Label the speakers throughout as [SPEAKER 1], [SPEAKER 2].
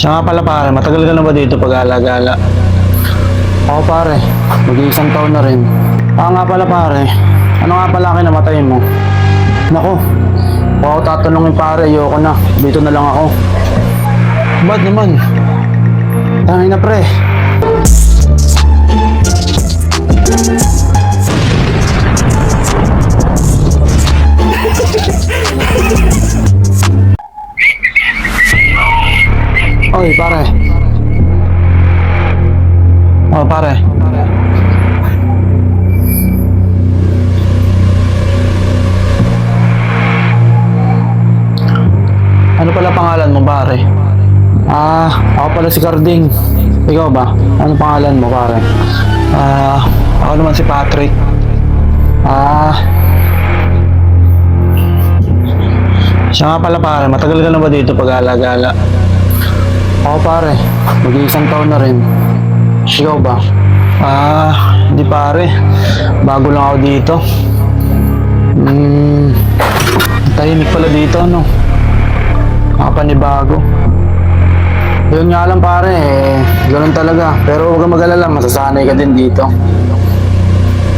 [SPEAKER 1] Siya nga pala pare, matagal ka na ba dito pag-alagala?
[SPEAKER 2] Oo pare, mag-iisang taon na rin.
[SPEAKER 1] Ah nga pala pare, ano nga pala kinamatay mo?
[SPEAKER 2] Nako, ako tatanungin pare, ayoko na. Dito na lang ako.
[SPEAKER 1] Ba't naman?
[SPEAKER 2] Tangin na pre. Oy pare,
[SPEAKER 1] Oh pare, ano pala pangalan mo pare?
[SPEAKER 2] ah, ako pala si Carding. Ikaw ba? Ano pangalan mo pare?
[SPEAKER 1] Ah, ako naman si Patrick.
[SPEAKER 2] Ah,
[SPEAKER 1] Siya nga pala pare, matagal ka na ba dito pag-alagala?
[SPEAKER 2] Ako pare, mag-iisang taon na rin. Ikaw ba?
[SPEAKER 1] Ah, hindi pare. Bago lang ako dito.
[SPEAKER 2] Hmm,
[SPEAKER 1] Tahimik pala dito, ano? Nakapanibago.
[SPEAKER 2] yun nga lang pare, eh, ganun talaga. Pero huwag kang mag-alala, masasanay ka din dito.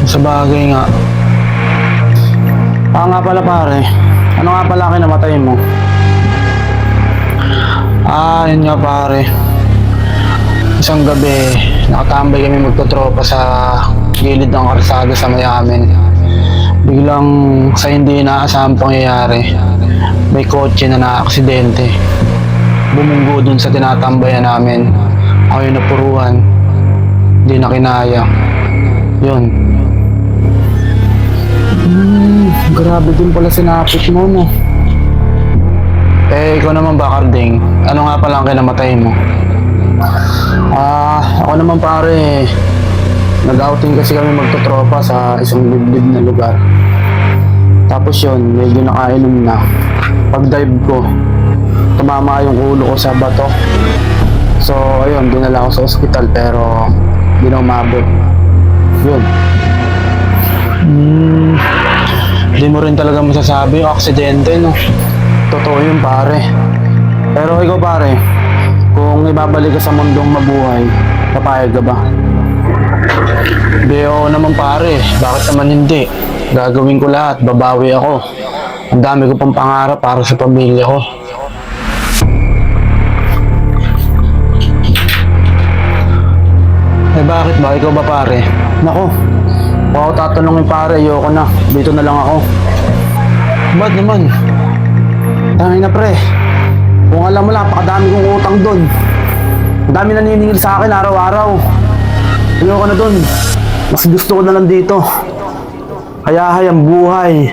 [SPEAKER 1] Sa bagay nga.
[SPEAKER 2] Ah nga pala pare, ano nga pala kinamatay mo?
[SPEAKER 1] Ah, yun nga pare. Isang gabi, nakatambay kami magtotropa sa gilid ng karsada sa may amin. Biglang sa hindi inaasahang pangyayari, may kotse na naaksidente. Bumunggo dun sa tinatambayan namin. Ako yung napuruhan. Hindi na kinaya. Yun.
[SPEAKER 2] Hmm, grabe din pala sinapit mo, no?
[SPEAKER 1] Eh, ikaw naman ba, Carding? Ano nga pala ang kinamatay mo?
[SPEAKER 2] Ah, ako naman pare, nag-outing kasi kami magtotropa sa isang liblib na lugar. Tapos yun, medyo nakainom na. Pag dive ko, tumama yung ulo ko sa bato. So, ayun, dinala ako sa ospital pero hindi na umabot. Yun.
[SPEAKER 1] Hmm, hindi mo rin talaga masasabi yung aksidente, no?
[SPEAKER 2] Totoo yun pare. Pero ikaw pare, kung ibabalik ka sa mundong mabuhay, papayag ka ba?
[SPEAKER 1] Hindi, naman pare. Bakit naman hindi? Gagawin ko lahat. Babawi ako. Ang dami ko pang pangarap para sa pamilya ko. Eh bakit ba? Ikaw ba pare?
[SPEAKER 2] Nako, kung ako tatanungin pare, ayoko na. Dito na lang ako.
[SPEAKER 1] Ba't naman?
[SPEAKER 2] Tangin na pre. Kung alam mo lang, napakadami kong utang doon. Ang dami naniningil sa akin araw-araw. Ayoko na doon. Mas gusto ko na lang dito. Kaya hayang buhay.